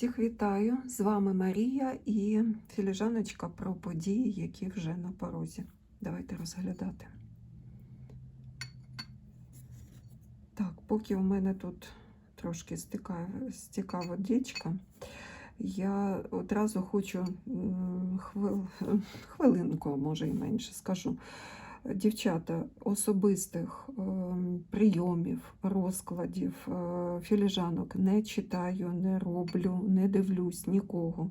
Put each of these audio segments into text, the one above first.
Всіх вітаю! З вами Марія і філіжаночка про події, які вже на порозі. Давайте розглядати. Так, поки у мене тут трошки стіка водичка, я одразу хочу хвил, хвилинку, може і менше скажу. Дівчата, особистих ем, прийомів, розкладів, е, філіжанок не читаю, не роблю, не дивлюсь нікого.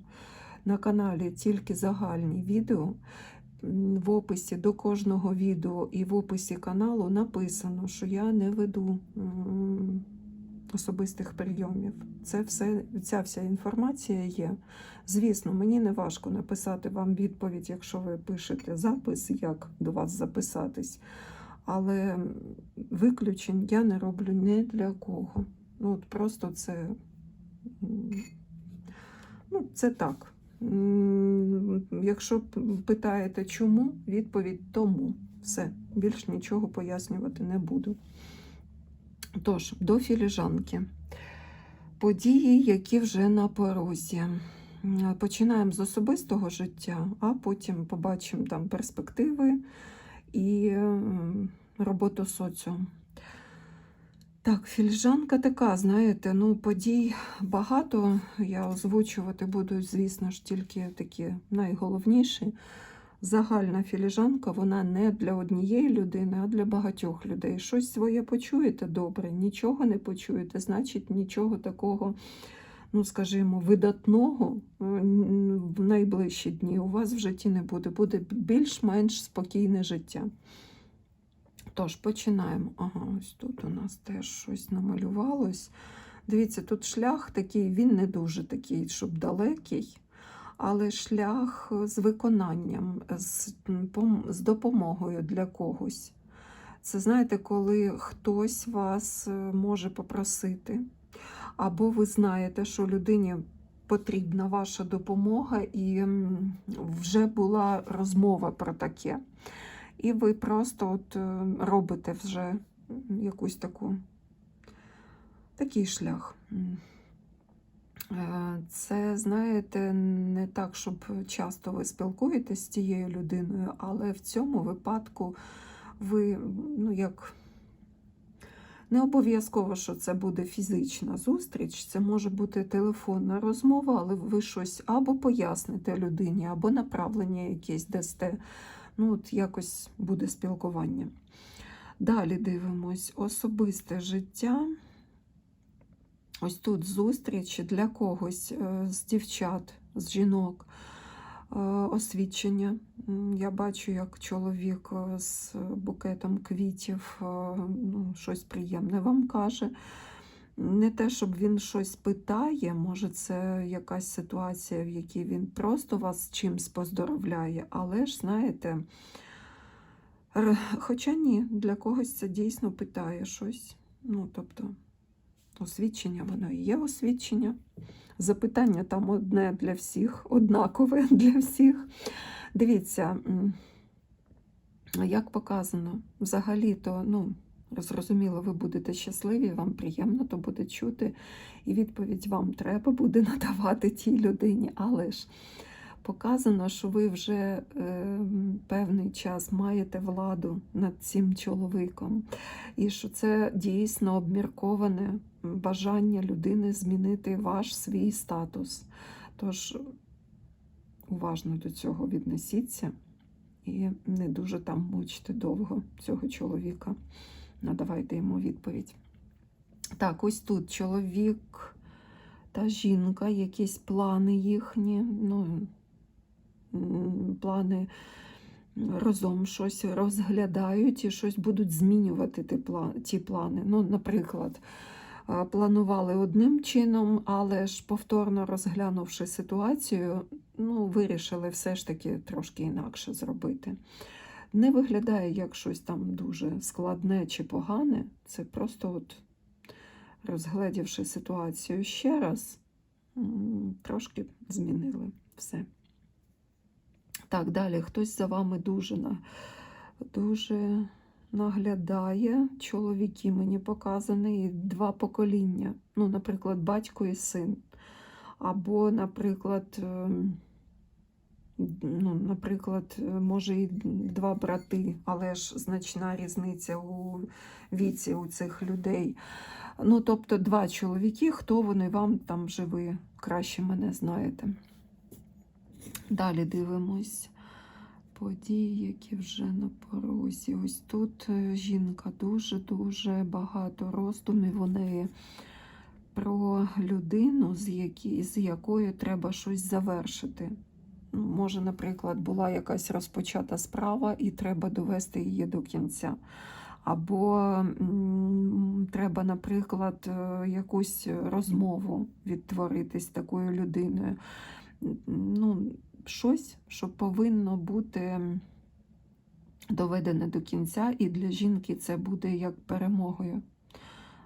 На каналі тільки загальні відео. В описі до кожного відео і в описі каналу написано, що я не веду особистих прийомів. Це все, ця вся інформація є. Звісно, мені не важко написати вам відповідь, якщо ви пишете запис, як до вас записатись. Але виключень я не роблю ні для кого. Ну, от просто це, ну, це так. Якщо питаєте, чому, відповідь тому. Все, більш нічого пояснювати не буду. Тож, до філіжанки. Події, які вже на порозі. Починаємо з особистого життя, а потім побачимо там перспективи і роботу соціуму. Так, філіжанка така, знаєте, ну подій багато. Я озвучувати буду, звісно ж, тільки такі найголовніші. Загальна філіжанка, вона не для однієї людини, а для багатьох людей. Щось своє почуєте добре, нічого не почуєте, значить нічого такого, ну скажімо, видатного е, в найближчі дні у вас в житті не буде. Буде більш-менш спокійне життя. Тож, починаємо. Ага, ось тут у нас теж щось намалювалось. Дивіться, тут шлях такий, він не дуже такий, щоб далекий, але шлях з виконанням, з, з допомогою для когось. Це знаєте, коли хтось вас е, може попросити, або ви знаєте, що людині потрібна ваша допомога, і вже була розмова про таке. І ви просто от е, робите вже якусь таку такий шлях. Е, Це, знаєте, не так, щоб часто ви спілкуєтесь з тією людиною, але в цьому випадку ви, ну як, не обов'язково, що це буде фізична зустріч, це може бути телефонна розмова, але ви щось або поясните людині, або направлення якесь дасте. Ну, от якось буде спілкування. Далі дивимось особисте життя. Ось тут зустріч для когось е, з дівчат, з жінок, е, освідчення. Я бачу, як чоловік е, з букетом квітів ну, щось приємне вам каже. Не те, щоб він щось питає, може, це якась ситуація, в якій він просто вас чимсь поздоровляє, але ж, знаєте, хоча ні, для когось це дійсно питає щось. Ну, тобто, освідчення, воно і є освідчення. Запитання там одне для всіх, однакове для всіх. Дивіться, як показано, взагалі-то, ну, Зрозуміло, ви будете щасливі, вам приємно то буде чути, і відповідь вам треба буде надавати тій людині. Але ж показано, що ви вже е, певний час маєте владу над цим чоловіком, і що це дійсно обмірковане бажання людини змінити ваш свій статус. Тож уважно до цього віднесіться і не дуже там мучте довго цього чоловіка надавайте йому відповідь. Так, ось тут чоловік та жінка, якісь плани їхні, ну, плани разом щось розглядають і щось будуть змінювати ті пла- ті плани. Ну, наприклад, планували одним чином, але ж повторно розглянувши ситуацію, ну, вирішили все ж таки трошки інакше зробити не виглядає як щось там дуже складне чи погане. Це просто, от, розгледівши ситуацію ще раз, трошки змінили все. Так, далі хтось за вами дуже, дуже наглядає. Чоловіки мені показані, два покоління. Ну, наприклад, батько і син. Або, наприклад, ем, ну, наприклад, е, може і два брати, але ж значна різниця у віці у цих людей. Ну, тобто, два чоловіки, хто вони вам там ви краще мене знаєте. Далі дивимось події, які вже на порозі. Ось тут е, жінка дуже-дуже багато роздумів у про людину, з, які, з якою треба щось завершити. Ну, Може, наприклад, була якась розпочата справа, і треба довести її до кінця. Або треба, наприклад, е, якусь розмову відтворити з такою людиною. Ну, щось, що повинно бути доведене до кінця, і для жінки це буде як перемогою.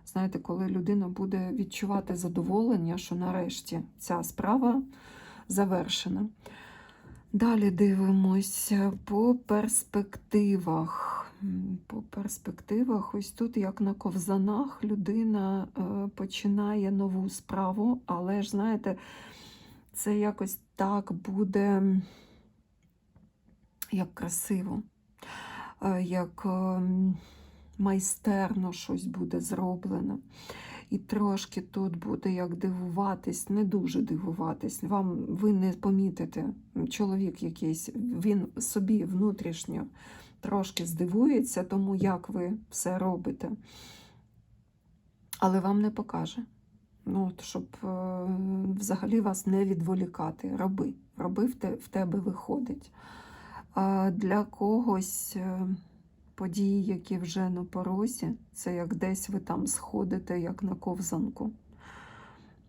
Знаєте, коли людина буде відчувати задоволення, що нарешті ця справа завершена. Далі дивимося по перспективах. По перспективах, ось тут, як на ковзанах, людина е, починає нову справу, але ж, знаєте, це якось так буде як красиво, е, як ем, майстерно щось буде зроблено. І трошки тут буде як дивуватись, не дуже дивуватись. Вам ви не помітите, чоловік якийсь, він собі внутрішньо трошки здивується тому, як ви все робите, але вам не покаже. Ну, от, щоб е, взагалі вас не відволікати. Роби. Роби в, те, в тебе виходить. А для когось е, події, які вже на порозі, це як десь ви там сходите, як на ковзанку.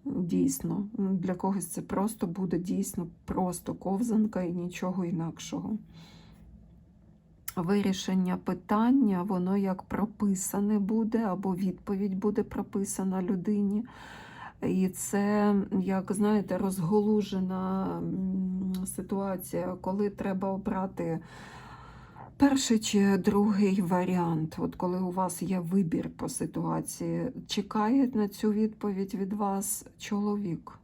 Дійсно, Ну, для когось це просто буде дійсно просто ковзанка і нічого інакшого. Вирішення питання, воно як прописане буде, або відповідь буде прописана людині. І це, як знаєте, розголужена ситуація, коли треба обрати перший чи другий варіант. От коли у вас є вибір по ситуації, чекає на цю відповідь від вас чоловік.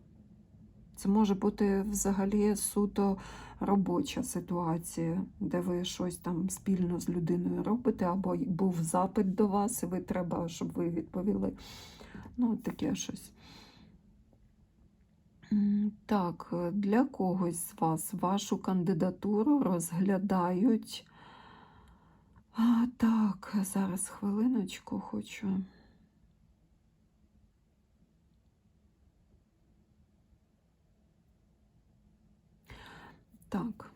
Це може бути взагалі суто робоча ситуація, де ви щось там спільно з людиною робите, або був запит до вас, і ви треба, щоб ви відповіли. Ну, таке щось. Так, е, для когось з вас вашу кандидатуру розглядають. А, так, зараз хвилиночку хочу. Так.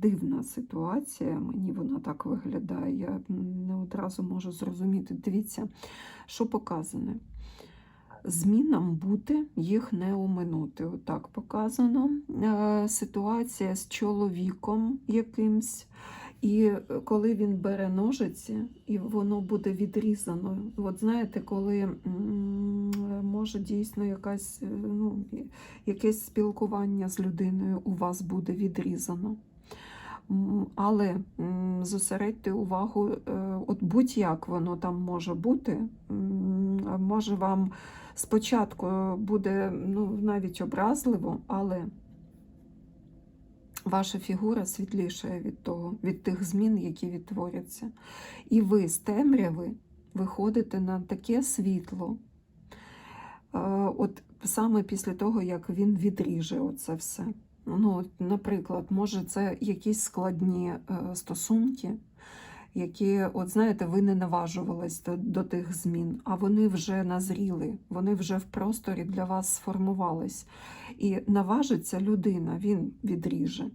Дивна ситуація, мені вона так виглядає. Я не одразу можу зрозуміти. Дивіться, що показане. Змінам бути, їх не оминути. Отак показано. Е, Ситуація з чоловіком якимсь. І е, коли він бере ножиці, і воно буде відрізано. От знаєте, коли може дійсно якась, е, ну, якесь спілкування з людиною у вас буде відрізано. Але зосередьте увагу, е, от будь-як воно там може бути, може вам спочатку буде ну, навіть образливо, але ваша фігура світлішає від того, від тих змін, які відтворяться. І ви з темряви виходите на таке світло. Е, От саме після того, як він відріже оце все. Ну, наприклад, може, це якісь складні е, стосунки, які, от знаєте, ви не наважувались до, до тих змін, а вони вже назріли, вони вже в просторі для вас сформувались. І наважиться людина, він відріже.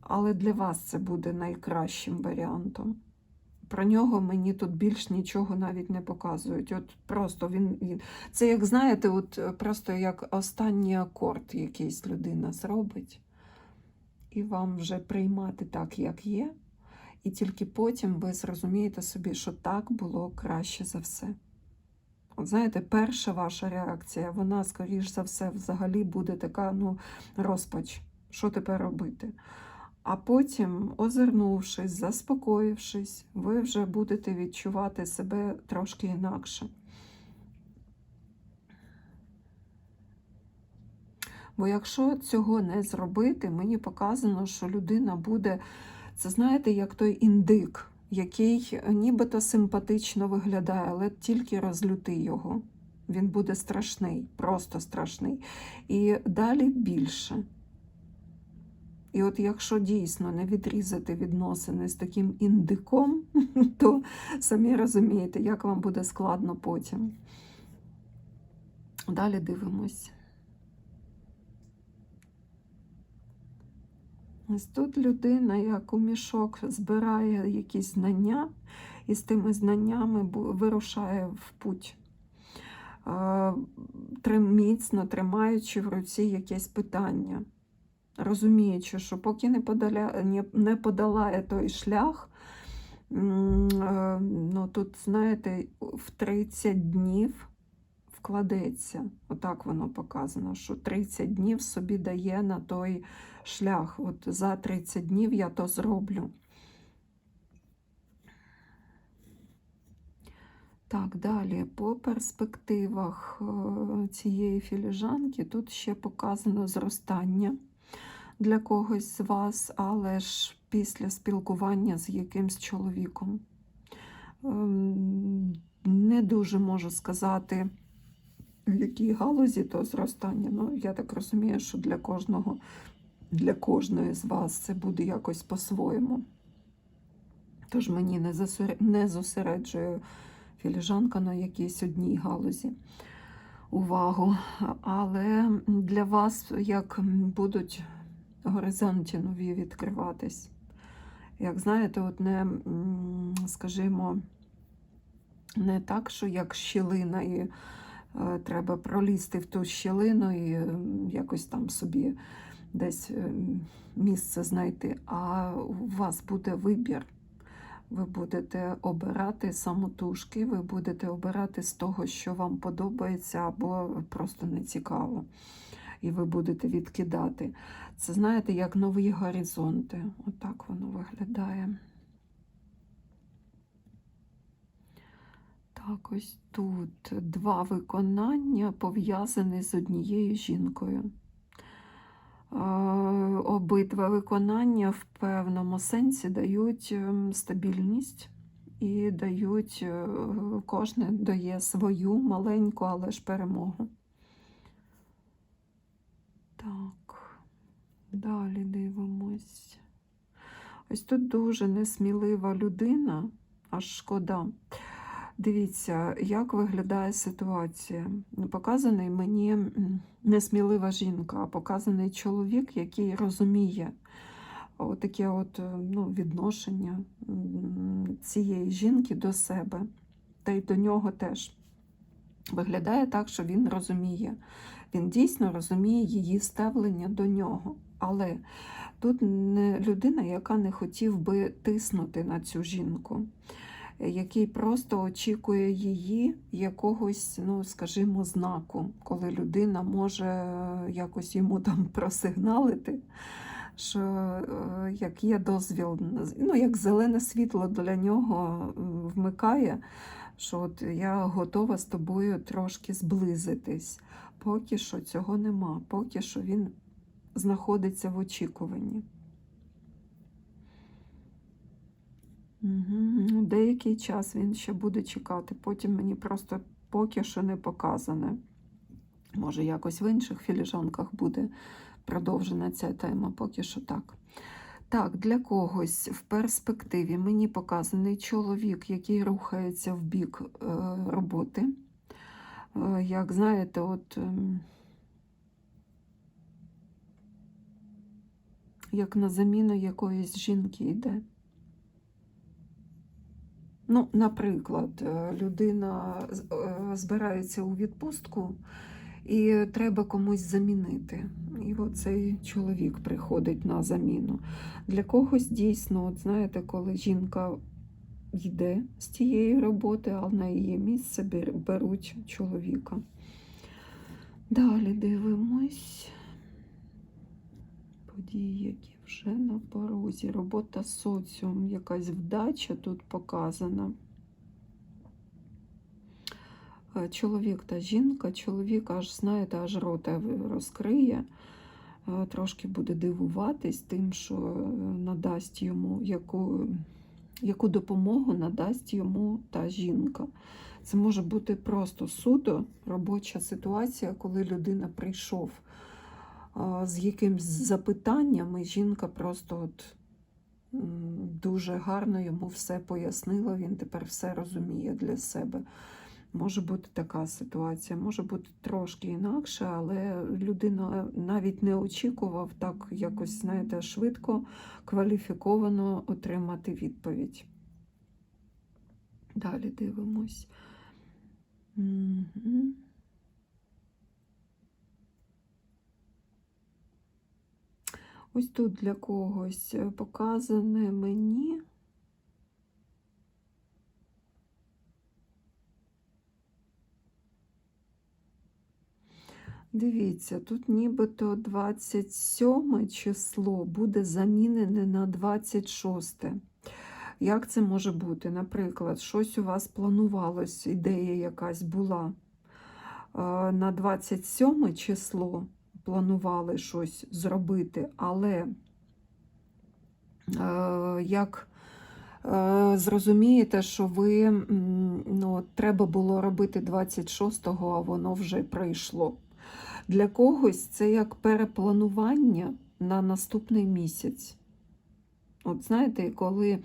Але для вас це буде найкращим варіантом. Про нього мені тут більш нічого навіть не показують. От просто він, він... Це як знаєте, от е, просто як останній акорд якийсь людина зробить, і вам вже приймати так, як є, і тільки потім ви зрозумієте собі, що так було краще за все. От знаєте, перша ваша реакція, вона, скоріш за все, взагалі буде така ну, розпач. Що тепер робити? А потім, озирнувшись, заспокоївшись, ви вже будете відчувати себе трошки інакше. Бо якщо цього не зробити, мені показано, що людина буде, це знаєте, як той індик, який нібито симпатично виглядає, але тільки розлюти його. Він буде страшний, просто страшний. І далі більше. І от якщо дійсно не відрізати відносини з таким індиком, то самі розумієте, як вам буде складно потім. Далі дивимось. Ось тут людина, як у мішок, збирає якісь знання і з тими знаннями вирушає в путь, Е, міцно тримаючи в руці якесь питання, розуміючи, що поки не, подаля, не, не той шлях, е, ну тут, знаєте, в 30 днів вкладеться. Отак воно показано, що 30 днів собі дає на той шлях. От за 30 днів я то зроблю. Так, далі по перспективах е, цієї філіжанки тут ще показано зростання для когось з вас, але ж після спілкування з якимсь чоловіком. Ем, Не дуже можу сказати, в якій галузі то зростання. Ну, я так розумію, що для кожного, для кожної з вас це буде якось по-своєму. Тож мені не, зосереджує філіжанка на якійсь одній галузі увагу. Але для вас як будуть горизонти нові відкриватись. Як знаєте, от не, скажімо, не так, що як щілина, і е, треба пролізти в ту щілину і якось там собі десь е, місце знайти, а у вас буде вибір. Ви будете обирати самотужки, ви будете обирати з того, що вам подобається, або просто не цікаво. І ви будете відкидати. Це знаєте, як нові горизонти. Отак воно виглядає. Так, ось тут два виконання пов'язані з однією жінкою. Е, Обидва виконання в певному сенсі дають ем, стабільність і дають, е, кожне дає свою маленьку, але ж перемогу. Так, далі дивимось. Ось тут дуже несмілива людина, аж шкода. Дивіться, як виглядає ситуація. Показаний мені несмілива жінка, а показаний чоловік, який розуміє таке от, е, ну, відношення цієї жінки до себе, та й до нього теж. Виглядає так, що він розуміє. Він дійсно розуміє її ставлення до нього. Але тут не людина, яка не хотів би тиснути на цю жінку який просто очікує її якогось, ну, скажімо, знаку, коли людина може е, якось йому там просигналити, що е, як є дозвіл, ну, як зелене світло для нього е, вмикає, що от я готова з тобою трошки зблизитись. Поки що цього нема, поки що він знаходиться в очікуванні. Угу. Деякий час він ще буде чекати, потім мені просто поки що не показане. Може, якось в інших філіжанках буде продовжена ця тема, поки що так. Так, для когось в перспективі мені показаний чоловік, який рухається в бік е, роботи. Е, як знаєте, от. Е, як на заміну якоїсь жінки йде. Ну, наприклад, е, людина збирається у відпустку і треба комусь замінити. І оцей чоловік приходить на заміну. Для когось дійсно, от знаєте, коли жінка йде з тієї роботи, а на її місце беруть чоловіка. Далі дивимось. Події, які вже на порозі. Робота соціум, якась вдача тут показана. Е, чоловік та жінка, чоловік аж, знаєте, аж рота розкриє, е, трошки буде дивуватись тим, що е, надасть йому яку, яку допомогу надасть йому та жінка. Це може бути просто судо, робоча ситуація, коли людина прийшов з якимсь запитанням, і жінка просто от дуже гарно йому все пояснила, він тепер все розуміє для себе. Може бути така ситуація, може бути трошки інакше, але людина навіть не очікував так якось, знаєте, швидко, кваліфіковано отримати відповідь. Далі дивимось. Мгм. Ось тут для когось е, показане мені. Дивіться, тут нібито 27 число буде замінене на 26. Як це може бути? Наприклад, щось у вас планувалось, ідея якась була. Е, На 27 число планували щось зробити, але е, як е, зрозумієте, що ви ну, треба було робити 26-го, а воно вже прийшло. Для когось це як перепланування на наступний місяць. От знаєте, коли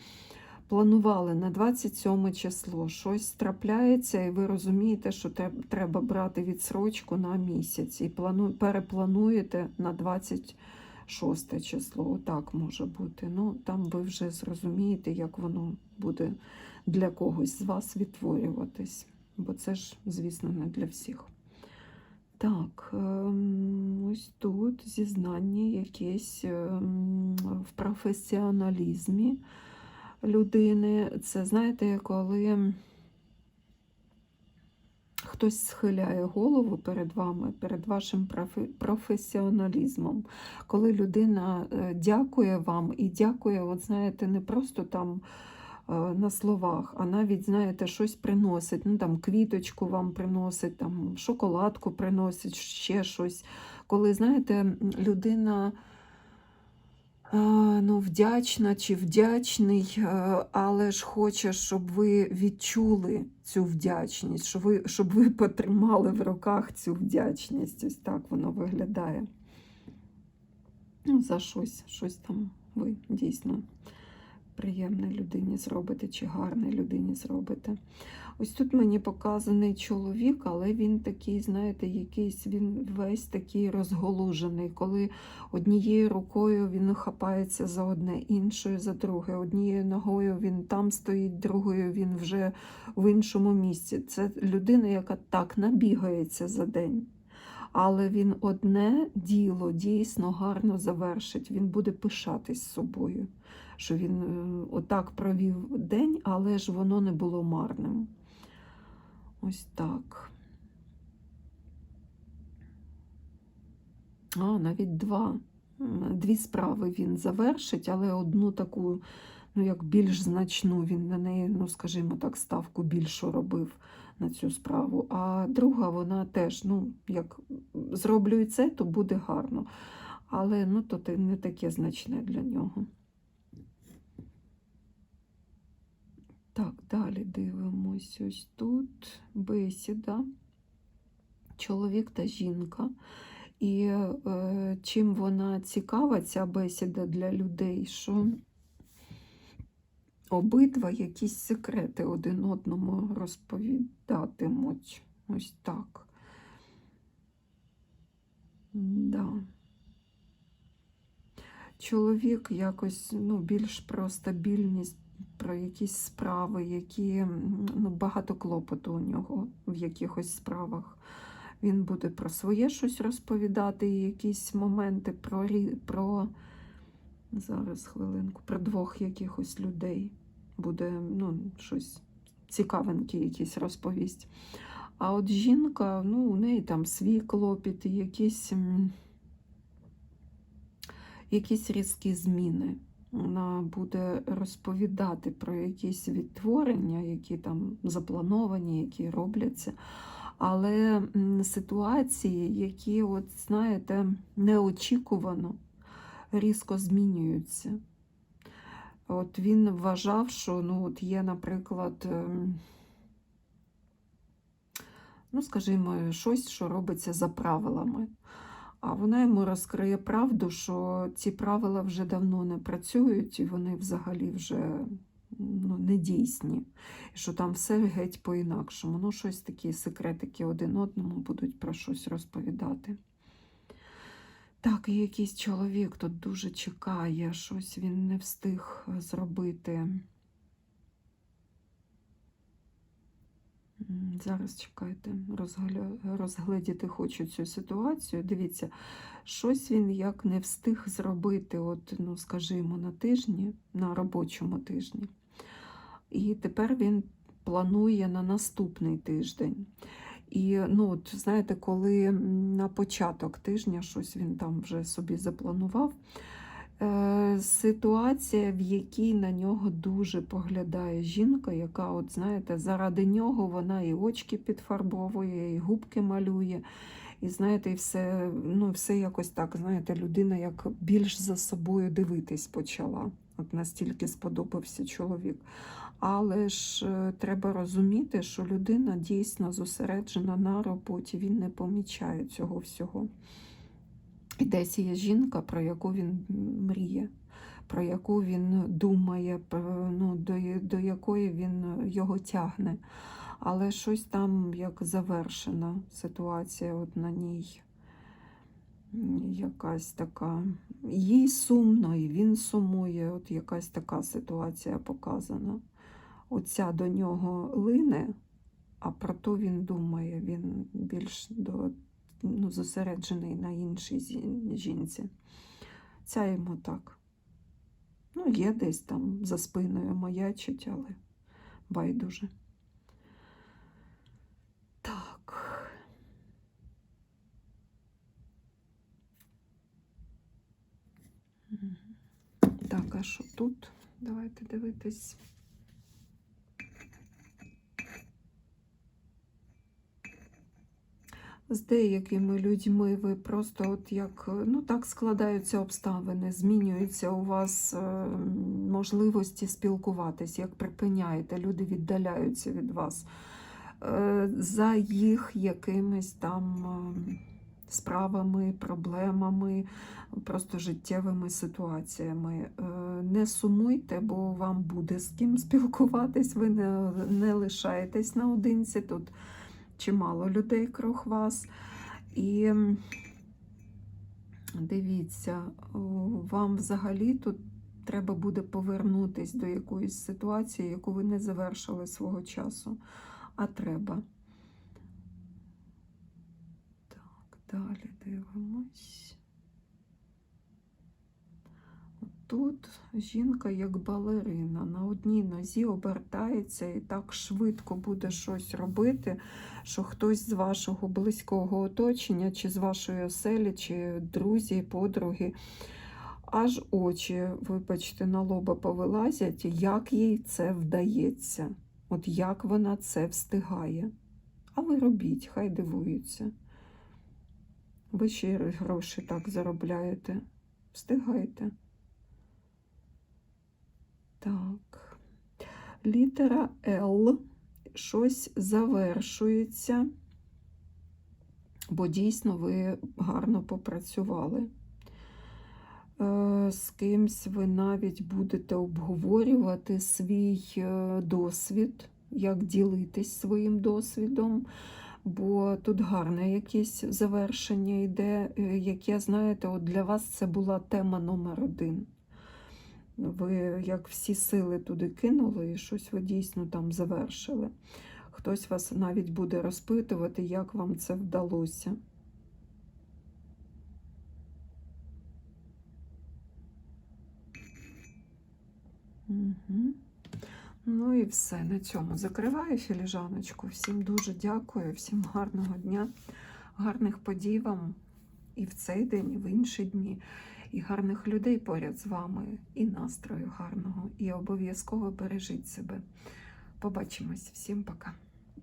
планували на 27 число, щось трапляється, і ви розумієте, що треба брати відсрочку на місяць, і плану, переплануєте на 26 число. Отак може бути. Ну, там ви вже зрозумієте, як воно буде для когось з вас відтворюватись. Бо це ж, звісно, не для всіх. Так, ем, ось тут зізнання якесь ем, в професіоналізмі людини. Це, знаєте, коли хтось схиляє голову перед вами, перед вашим професіоналізмом. Коли людина е, дякує вам і дякує, от знаєте, не просто там на словах, а навіть, знаєте, щось приносить. Ну, там квіточку вам приносить, там шоколадку приносить, ще щось. Коли, знаєте, людина е, ну, вдячна чи вдячний, е, але ж хоче, щоб ви відчули цю вдячність, щоб ви, щоб ви потримали в руках цю вдячність. Ось так воно виглядає. Ну, за щось, щось там ви дійсно приємне людині зробите чи гарне людині зробите. Ось тут мені показаний чоловік, але він такий, знаєте, якийсь він весь такий розголужений, коли однією рукою він хапається за одне, іншою за друге, однією ногою він там стоїть, другою він вже в іншому місці. Це людина, яка так набігається за день. Але він одне діло дійсно гарно завершить. Він буде пишатись собою, що він е, отак провів день, але ж воно не було марним. Ось так. А, навіть два. Дві справи він завершить, але одну таку, ну як більш значну, він на неї, ну скажімо так, ставку більшу робив на цю справу. А друга, вона теж, ну, як зроблю і це, то буде гарно. Але ну, то не таке значне для нього. Так, далі дивимось. Ось тут бесіда, чоловік та жінка. І е, чим вона цікава, ця бесіда для людей, що обидва якісь секрети один одному розповідатимуть. Ось так. Да. Чоловік якось ну, більш про стабільність, про якісь справи, які ну, багато клопоту у нього в якихось справах. Він буде про своє щось розповідати, якісь моменти про, про зараз хвилинку, про двох якихось людей. Буде ну, щось цікавеньке якісь розповість. А от жінка, ну, у неї там свій клопіт, якісь, якісь різкі зміни. Вона буде розповідати про якісь відтворення, які там заплановані, які робляться. Але ситуації, які, от, знаєте, неочікувано різко змінюються. От він вважав, що ну, от є, наприклад, ем, ну, скажімо, щось, що робиться за правилами. А вона йому розкриє правду, що ці правила вже давно не працюють, і вони взагалі вже ну, не дійсні. Що там все геть по-інакшому. Ну, щось такі секретики один одному будуть про щось розповідати. Так, і якийсь чоловік тут дуже чекає, щось він не встиг зробити. Зараз чекайте, розгледіти хочу цю ситуацію. Дивіться, щось він як не встиг зробити, от, ну, скажімо, на тижні, на робочому тижні. І тепер він планує на наступний тиждень. І ну, от, знаєте, коли на початок тижня щось він там вже собі запланував, ситуація, в якій на нього дуже поглядає жінка, яка, от, знаєте, заради нього вона і очки підфарбовує, і губки малює. І знаєте, і все, ну, все якось так, знаєте, людина як більш за собою дивитись почала. От настільки сподобався чоловік. Але ж е, треба розуміти, що людина дійсно зосереджена на роботі, він не помічає цього всього. Десь є жінка, про яку він мріє, про яку він думає, ну, до, до якої він його тягне. Але щось там як завершена ситуація от на ній. Якась така. Їй сумно, і він сумує. От якась така ситуація показана. Оця до нього лине, а про то він думає, він більш до, ну, зосереджений на іншій жінці. Ця йому так. Ну, є десь там за спиною маячить, але байдуже. Так. Так, а що тут? Давайте дивитись. З деякими людьми. Ви просто от як ну так складаються обставини, змінюються у вас е, можливості спілкуватись, як припиняєте, люди віддаляються від вас е, за їх якимись там е, справами, проблемами, просто життєвими ситуаціями. Не сумуйте, бо вам буде з ким спілкуватись, ви не, не лишаєтесь наодинці. Тут чимало людей круг вас. І дивіться, вам взагалі тут треба буде повернутись до якоїсь ситуації, яку ви не завершили свого часу. А треба. Так, далі дивимось. Тут жінка як балерина на одній нозі обертається і так швидко буде щось робити, що хтось з вашого близького оточення, чи з вашої оселі, чи друзі, подруги, аж очі, вибачте, на лоба повилазять, як їй це вдається, от як вона це встигає. А ви робіть, хай дивуються. Ви ще й гроші так заробляєте. Встигайте. Так. Літера Л. Щось завершується, бо дійсно ви гарно попрацювали. Е, З кимсь ви навіть будете обговорювати свій е, досвід, як ділитись своїм досвідом, бо тут гарне якесь завершення йде, е, яке, знаєте, от для вас це була тема номер один. Ви як всі сили туди кинули, і щось ви дійсно там завершили. Хтось вас навіть буде розпитувати, як вам це вдалося. Угу. Ну і все. На цьому закриваю філіжаночку. Всім дуже дякую, всім гарного дня, гарних подій вам і в цей день, і в інші дні. І гарних людей поряд з вами, і настрою гарного. І обов'язково бережіть себе. Побачимось. Всім пока.